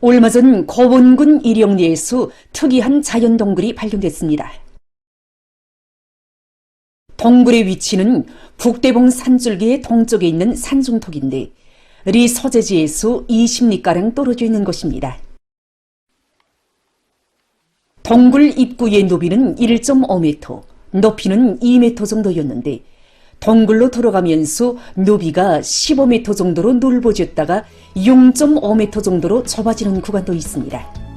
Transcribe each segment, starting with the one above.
얼마 전 거원군 일영리에서 특이한 자연 동굴이 발견됐습니다. 동굴의 위치는 북대봉 산줄기의 동쪽에 있는 산중턱인데 리 서재지에서 20리가량 떨어져 있는 것입니다. 동굴 입구의 높이는 1.5m, 높이는 2m 정도였는데 동굴로 들어가면서 높이가 15m 정도로 넓어졌다가 6.5m 정도로 좁아지는 구간도 있습니다.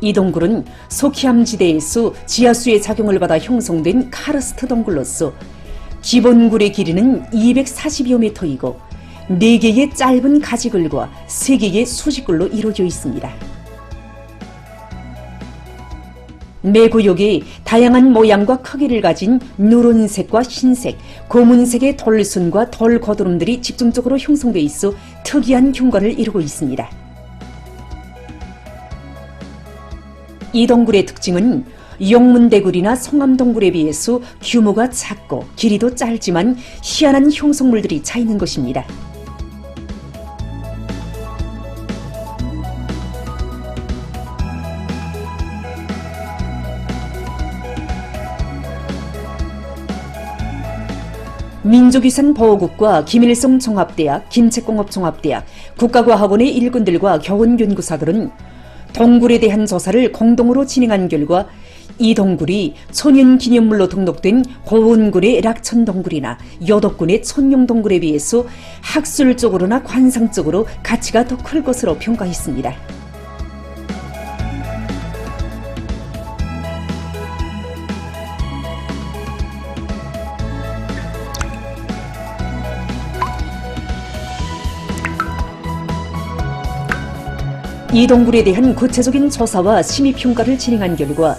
이 동굴은 소키암 지대에서 지하수의 작용을 받아 형성된 카르스트 동굴로서 기본굴의 길이는 240여 미터이고 4개의 짧은 가지글과 3개의 수직글로 이루어져 있습니다. 매 구역에 다양한 모양과 크기를 가진 누런색과 흰색, 고문색의 돌순과 돌거드름들이 집중적으로 형성돼 있어 특이한 경관을 이루고 있습니다. 이 동굴의 특징은 영문대굴이나 성암동굴에 비해서 규모가 작고 길이도 짧지만 희한한 형성물들이 차 있는 것입니다. 민족유산 보호국과 김일성 종합대학, 김책공업 종합대학, 국가과학원의 일꾼들과 교원연구사들은 동굴에 대한 조사를 공동으로 진행한 결과 이 동굴이 천연기념물로 등록된 고원군의 락천동굴이나 여덕군의 천룡동굴에 비해서 학술적으로나 관상적으로 가치가 더 클 것으로 평가했습니다. 이 동굴에 대한 구체적인 조사와 심의 평가를 진행한 결과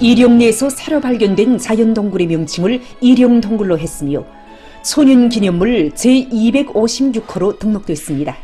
일용리에서 새로 발견된 자연동굴의 명칭을 일용동굴로 했으며 천연기념물 제256호로 등록됐습니다.